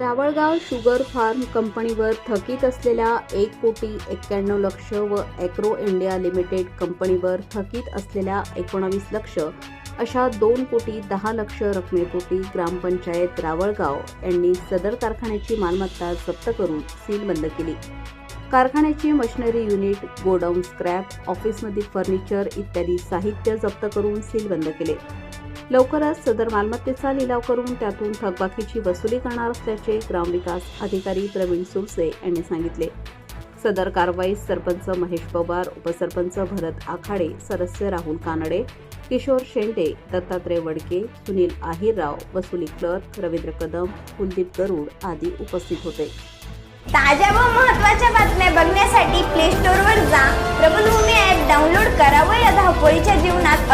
Ravalgaon sugar form कंपनीवर थकीत असलेल्या एक कोटी एक्क्याण्णव लक्ष व ॲक्रो इंडिया लिमिटेड कंपनीवर थकीत असलेल्या एकोणावीस लक्ष अशा दोन कोटी दहा लक्ष रकमेपोटी ग्रामपंचायत रावळगाव यांनी सदर कारखान्याची मालमत्ता जप्त करून सील बंद केली. कारखान्याची मशिनरी युनिट गोडाऊन स्क्रॅप ऑफिसमधील फर्निचर इत्यादी साहित्य जप्त करून सील बंद केले. लवकरच सदर मालमत्तेचा लिलाव करून त्यातून थकबाकीची वसुली करणार असल्याचे ग्रामविकास अधिकारी प्रवीण सुरसे यांनी सांगितले. सदर कारवाईत सरपंच महेश पवार उपसरपंच भरत आखाडे सदस्य राहुल कानडे किशोर शेंडे दत्तात्रय वडके सुनील आहिरराव वसुली क्लर्क रवींद्र कदम कुलदीप गरुड आदी उपस्थित होते. ताज्या व महत्त्वाच्या बातम्या बघण्यासाठी प्ले स्टोअरवर जा. प्रबलभूमी ॲप डाउनलोड करा व या धावपळीच्या जीवनात